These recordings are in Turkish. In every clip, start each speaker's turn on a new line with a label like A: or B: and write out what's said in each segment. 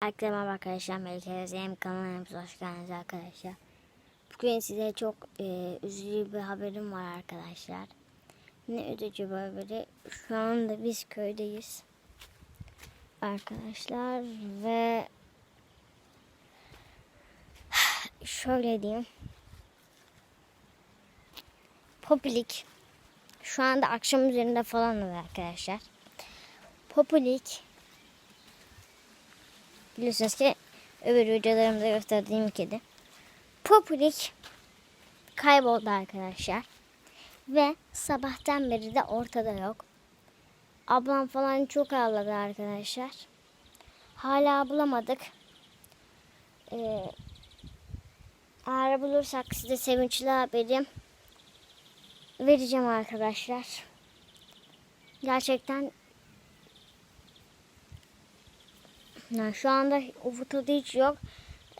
A: Herkese merhaba arkadaşlar. Melike Zeynep kanalımıza hoş geldiniz arkadaşlar. Bugün size çok e, üzücü bir haberim var arkadaşlar. Ne üzücü bir haberi. Şu anda biz köydeyiz. Arkadaşlar ve şöyle diyeyim. Popilik şu anda akşam üzerinde falan oluyor arkadaşlar. Popilik Biliyorsunuz ki öbür videolarımda gösterdiğim kedi. Populik kayboldu arkadaşlar. Ve sabahtan beri de ortada yok. Ablam falan çok ağladı arkadaşlar. Hala bulamadık. Ee, eğer bulursak size sevinçli haberim vereceğim arkadaşlar. Gerçekten Yani şu anda ufutada hiç yok.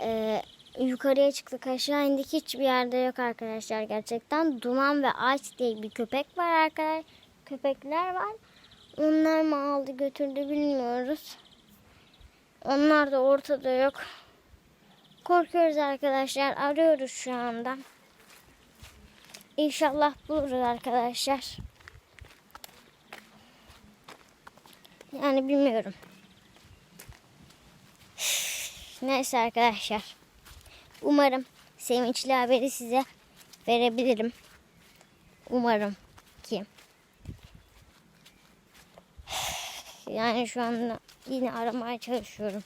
A: Ee, yukarıya çıktık aşağı indik hiçbir yerde yok arkadaşlar gerçekten. Duman ve Ağaç diye bir köpek var arkadaşlar. Köpekler var. Onlar mı aldı götürdü bilmiyoruz. Onlar da ortada yok. Korkuyoruz arkadaşlar. Arıyoruz şu anda. İnşallah buluruz arkadaşlar. Yani bilmiyorum. Neyse arkadaşlar. Umarım sevinçli haberi size verebilirim. Umarım ki. Yani şu anda yine aramaya çalışıyorum.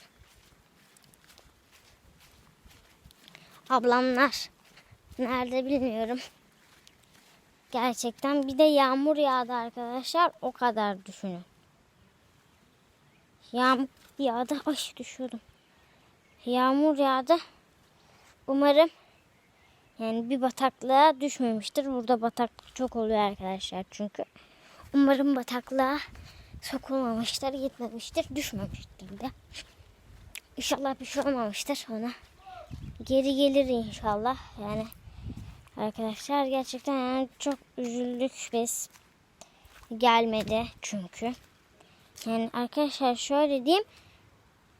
A: Ablamlar nerede bilmiyorum. Gerçekten bir de yağmur yağdı arkadaşlar. O kadar düşünün. Yağmur yağdı. Ay düşüyordum. Yağmur yağdı. Umarım yani bir bataklığa düşmemiştir. Burada bataklık çok oluyor arkadaşlar çünkü. Umarım bataklığa sokulmamıştır, gitmemiştir, düşmemiştir de. İnşallah bir şey olmamıştır ona. Geri gelir inşallah. Yani arkadaşlar gerçekten yani çok üzüldük biz. Gelmedi çünkü. Yani arkadaşlar şöyle diyeyim.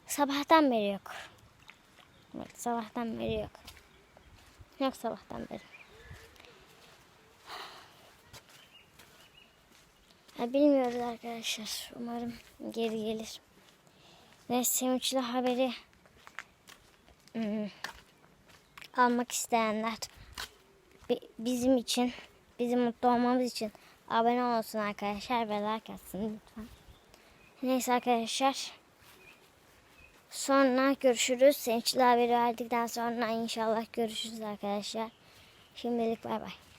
A: Sabahtan beri yok. Evet, sabahtan beri yok. Yok sabahtan beri. Ya bilmiyoruz arkadaşlar. Umarım geri gelir. Ve sevinçli haberi hmm, almak isteyenler bi- bizim için, bizim mutlu olmamız için abone olsun arkadaşlar ve like atsın lütfen. Neyse arkadaşlar. Sonra görüşürüz. Sevinçli verdikten sonra inşallah görüşürüz arkadaşlar. Şimdilik bay bay.